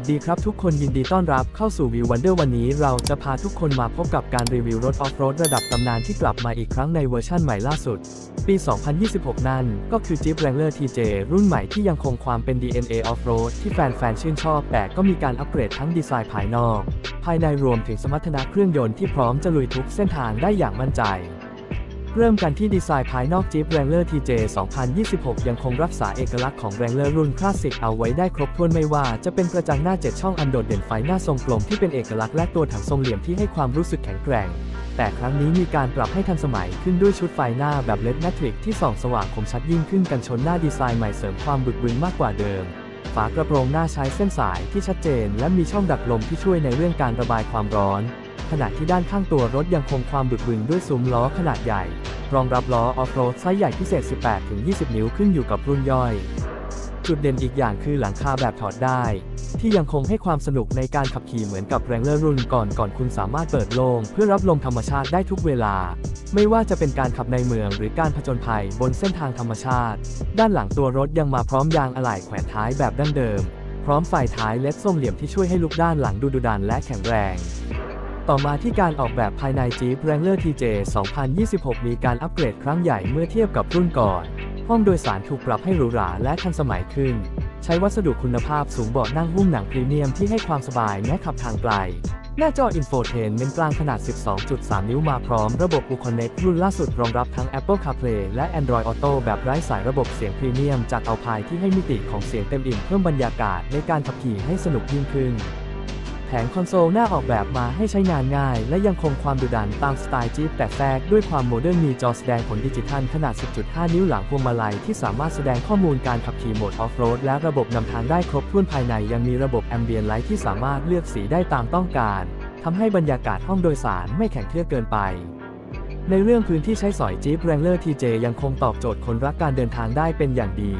วัสดีครับทุกคนยินดีต้อนรับเข้าสู่วิววันเดอร์วันนี้เราจะพาทุกคนมาพบกับการรีวิวรถออฟโรดระดับตำนานที่กลับมาอีกครั้งในเวอร์ชั่นใหม่ล่าสุด ปี 2026 นั่น ก็คือ Jeep Wrangler TJ รุ่นใหม่ที่ยังคงความเป็น DNA Off-road ที่แฟนๆชื่นชอบ แต่ก็มีการอัปเกรดทั้งดีไซน์ภายนอก ภายในรวมถึงสมรรถนะเครื่องยนต์ที่พร้อมจะลุยทุกเส้นทางได้อย่างมั่นใจ เริ่มกันที่ดีไซน์ภายนอก Jeep Wrangler TJ 2026 ยังคงรักษาเอกลักษณ์ของ Wrangler รุ่นคลาสสิกเอาไว้ได้ครบถ้วนไม่ว่าจะเป็นกระจังหน้า 7 ช่องอันโดดเด่นไฟหน้าทรงกลมที่เป็นเอกลักษณ์และตัวถังทรงเหลี่ยมที่ให้ความรู้สึกแข็งแกร่ง แต่ครั้งนี้มีการปรับให้ทันสมัยขึ้นด้วยชุดไฟหน้าแบบเลดแมทริกที่ส่องสว่างคมชัดยิ่งขึ้นกันชนหน้าดีไซน์ใหม่เสริมความบึกบึนมากกว่าเดิมฝากระโปรงหน้าใช้เส้นสายที่ชัดเจน และมีช่องดักลมที่ช่วยในเรื่องการระบายความร้อน ขณะที่ด้านข้างตัวรถยังคงความบึกบึนด้วยซุ้มล้อขนาดใหญ่ รองรับล้อออฟโรดไซส์ใหญ่พิเศษ 18-20 นิ้วขึ้นอยู่กับรุ่นย่อย จุดเด่นอีกอย่างคือหลังคาแบบถอดได้ ที่ยังคงให้ความสนุกในการขับขี่เหมือนกับแรงเลอร์รุ่นก่อนก่อนคุณสามารถเปิดโล่งเพื่อรับลมธรรมชาติได้ทุกเวลา ไม่ว่าจะเป็นการขับในเมืองหรือการผจญภัยบนเส้นทางธรรมชาติ ด้านหลังตัวรถยังมาพร้อมยางอะไหล่แขวนท้ายแบบดั้งเดิม พร้อมไฟท้ายเล็ดส้มเหลี่ยมที่ช่วยให้ลุกด้านหลังดูดุดันและแข็งแรง ต่อมาที่การออกแบบภายใน Jeep Wrangler TJ 2026 มีการอัปเกรดครั้งใหญ่เมื่อเทียบกับรุ่นก่อน ห้องโดยสารถูกปรับให้หรูหราและทันสมัยขึ้น ใช้วัสดุคุณภาพสูงเบาะนั่งหุ้มหนังพรีเมียมที่ให้ความสบายแม้ขับทางไกล หน้าจออินโฟเทนเมนกลางขนาด 12.3 นิ้วมาพร้อมระบบ Uconnect รุ่นล่าสุดรองรับทั้ง Apple CarPlay และ Android Auto แบบไร้สายระบบเสียงพรีเมียมจากเอาพายที่ให้มิติของเสียงเต็มอิ่มเพิ่มบรรยากาศในการขับขี่ให้สนุกยิ่งขึ้น แผงคอนโซลหน้าออกแบบมาให้ใช้งานง่าย และยังคงความดุดันตามสไตล์จี๊ปแต่แทรกด้วยความโมเดิร์นมีจอแสดงผลดิจิทัลขนาด 10.5 นิ้วหลังพวงมาลัยที่สามารถแสดงข้อมูลการขับขี่โหมดออฟโรดและระบบนำทางได้ครบถ้วนภายในยังมีระบบแอมเบียนไลท์ที่สามารถเลือกสีได้ตามต้องการทำให้บรรยากาศห้องโดยสารไม่แข็งเครียดเกินไปในเรื่องพื้นที่ใช้สอย Jeep Wrangler TJ ยังคงตอบโจทย์คนรักการเดินทางได้เป็นอย่างดี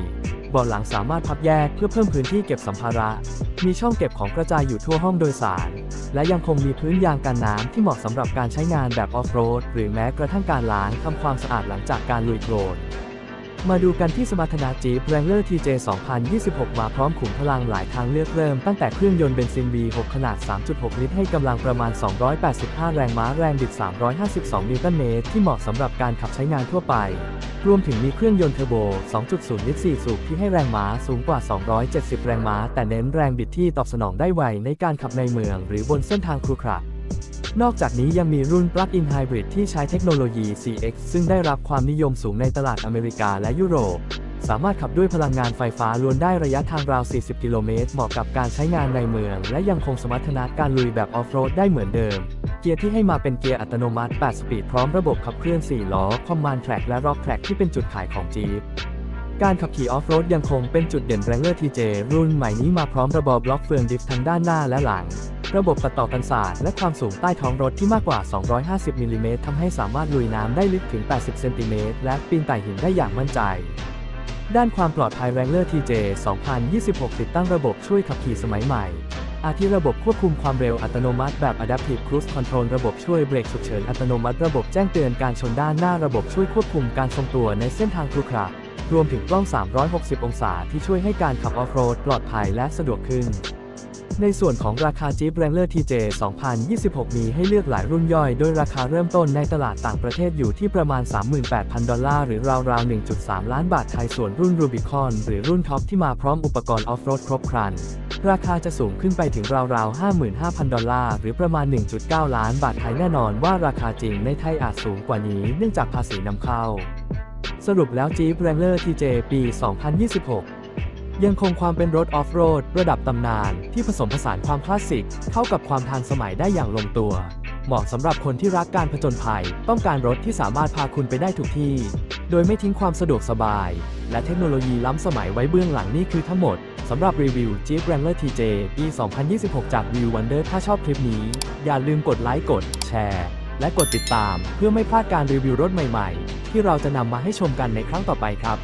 เบาะหลังสามารถพับแยกเพื่อเพิ่มพื้นที่เก็บสัมภาระ มีช่องเก็บของกระจายอยู่ทั่วห้องโดยสาร และยังคงมีพื้นยางกันน้ำที่เหมาะสำหรับการใช้งานแบบออฟโรด หรือแม้กระทั่งการล้างทำความสะอาดหลังจากการลุยโคลนมาดูกันที่สมรรถนะ Jeep Wrangler TJ 2026 มาพร้อมขุมพลังหลายทางเลือกเริ่มตั้งแต่เครื่องยนต์เบนซิน V6 ขนาด 3.6 ลิตรให้กำลังประมาณ 285 แรงม้าแรงบิด 352 นิวตันเมตรที่เหมาะสำหรับการขับใช้งานทั่วไป รวมถึงมีเครื่องยนต์เทอร์โบ 2.0 ลิตร 4 สูบที่ให้แรงม้าสูงกว่า 270 แรงม้า แต่เน้นแรงบิดที่ตอบสนองได้ไวในการขับในเมืองหรือบนเส้นทางครุขระนอกจากนี้ยังมีรุ่น Plug-in Hybrid ที่ใช้เทคโนโลยี CX ซึ่งได้รับความนิยมสูงในตลาดอเมริกาและยุโรป สามารถขับด้วยพลังงานไฟฟ้าล้วนได้ระยะทางราว 40 กิโลเมตร เหมาะกับการใช้งานในเมือง และยังคงสมรรถนะการลุยแบบออฟโรดได้เหมือนเดิม เกียร์ที่ให้มาเป็นเกียร์อัตโนมัติ 8 สปีดพร้อมระบบขับเคลื่อน 4 ล้อ คอมมานด์แทร็กและร็อกแทร็กที่เป็นจุดขายของ Jeep การขับขี่ออฟโรดยังคงเป็นจุดเด่น Wrangler TJ รุ่นใหม่นี้มาพร้อมระบบบล็อกเฟืองดิฟทั้งด้านหน้าและหลัง ระบบตัดต่อกันศาสตร์และความสูงใต้ท้องรถที่มากกว่า 250มิลลิเมตรทำให้สามารถลุยน้ำได้ลึกถึง 80 เซนติเมตรและปีนไต่หินได้อย่างมั่นใจ ด้านความปลอดภัย Wrangler TJ 2026 ติดตั้งระบบช่วยขับขี่สมัยใหม่ อาทิระบบควบคุมความเร็วอัตโนมัติแบบ Adaptive Cruise Control ระบบช่วยเบรกฉุกเฉินอัตโนมัติระบบแจ้งเตือนการชนด้านหน้าระบบช่วยควบคุมการทรงตัวในเส้นทางครุขระรวมถึงกล้อง 360 องศาที่ช่วยให้การขับออฟโรดปลอดภัยและสะดวกขึ้น ในส่วนของราคา Jeep Wrangler TJ 2026 มีให้เลือกหลายรุ่นย่อย โดยราคาเริ่มต้นในตลาดต่างประเทศอยู่ที่ประมาณ 38,000 ดอลลาร์ หรือราวๆ 1.3 ล้านบาทไทย ส่วนรุ่น Rubicon หรือรุ่นท็อปที่มาพร้อมอุปกรณ์ออฟโรดครบครัน ราคาจะสูงขึ้นไปถึงราวๆ 55,000 ดอลลาร์ หรือประมาณ 1.9 ล้านบาทไทยแน่นอนว่าราคาจริงในไทยอาจสูงกว่านี้เนื่องจากภาษีนำเข้า สรุปแล้ว Jeep Wrangler TJ ปี 2026 ยังคงความเป็นรถออฟโรดระดับตำนาน ที่ผสมผสานความคลาสสิก เข้ากับความทันสมัยได้อย่างลงตัว เหมาะสำหรับคนที่รักการผจญภัย ต้องการรถที่สามารถพาคุณไปได้ทุกที่ โดยไม่ทิ้งความสะดวกสบาย และเทคโนโลยีล้ำสมัยไว้เบื้องหลังนี่คือทั้งหมดสำหรับรีวิว Jeep Wrangler TJ ปี 2026 จาก View Wonder ถ้าชอบคลิปนี้ อย่าลืมกดไลค์กด แชร์ และกดติดตาม เพื่อไม่พลาดการรีวิวรถใหม่ๆ ที่เราจะนำมาให้ชมกันในครั้งต่อไปครับ